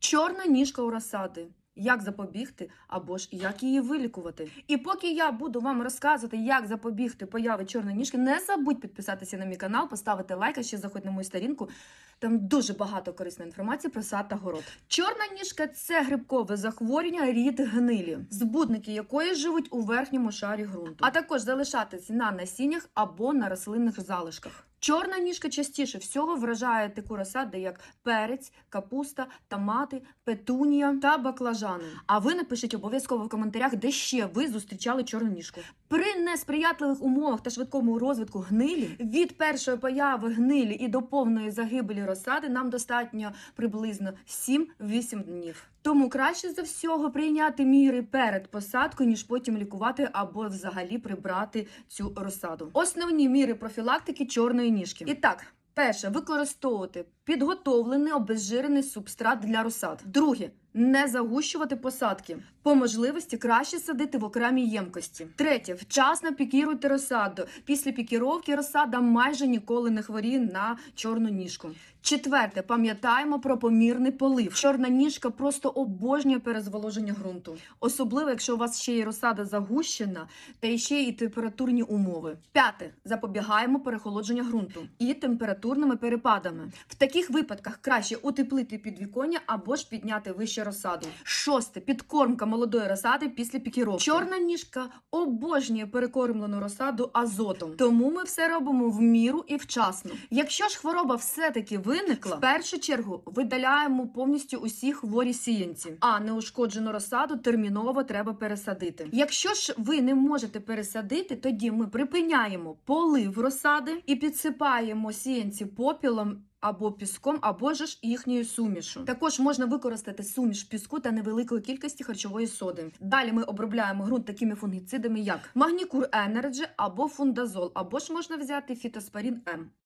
Чорна ніжка у розсади. Як запобігти або ж як її вилікувати? І поки я буду вам розказувати, як запобігти появи чорної ніжки, не забудь підписатися на мій канал, поставити лайк, а ще заходь на мою сторінку. Там дуже багато корисної інформації про сад та город. Чорна ніжка це грибкове захворювання рід гнилі, збудники якої живуть у верхньому шарі ґрунту, а також залишатись на насіннях або на рослинних залишках. Чорна ніжка частіше всього вражає таку розсаду, як перець, капуста, томати, петунія та баклажани. А ви напишіть обов'язково в коментарях, де ще ви зустрічали чорну ніжку. При несприятливих умовах та швидкому розвитку гнилі від першої появи гнилі і до повної загибелі розсади нам достатньо приблизно 7-8 днів. Тому краще за всього прийняти міри перед посадкою, ніж потім лікувати або взагалі прибрати цю розсаду. Основні міри профілактики чорної ніжки. І так. Перше, використовувати підготовлений обезжирений субстрат для розсад. Друге, не загущувати посадки. По можливості краще садити в окремій ємкості. Третє, вчасно пікіруйте розсаду. Після пікіровки розсада майже ніколи не хворіє на чорну ніжку. Четверте, пам'ятаємо про помірний полив. Чорна ніжка просто обожнює перезволоження ґрунту, особливо якщо у вас ще й розсада загущена, та ще й температурні умови. П'яте, запобігаємо перехолодження ґрунту і температурними перепадами. В таких випадках краще утеплити підвіконня або ж підняти вище розсаду. Шосте, підкормка молодої розсади після пікіровки. Чорна ніжка обожнює перекормлену розсаду азотом, тому ми все робимо в міру і вчасно. Якщо ж хвороба все-таки виникла, в першу чергу видаляємо повністю усі хворі сіянці, а неушкоджену розсаду терміново треба пересадити. Якщо ж ви не можете пересадити, тоді ми припиняємо полив розсади і підсипаємо сіянці попілом. Або піском, або ж їхньою сумішу. Також можна використати суміш піску та невеликої кількості харчової соди. Далі ми обробляємо ґрунт такими фунгіцидами, як магнікур Енерджі або фундазол, або ж можна взяти фітоспорін М.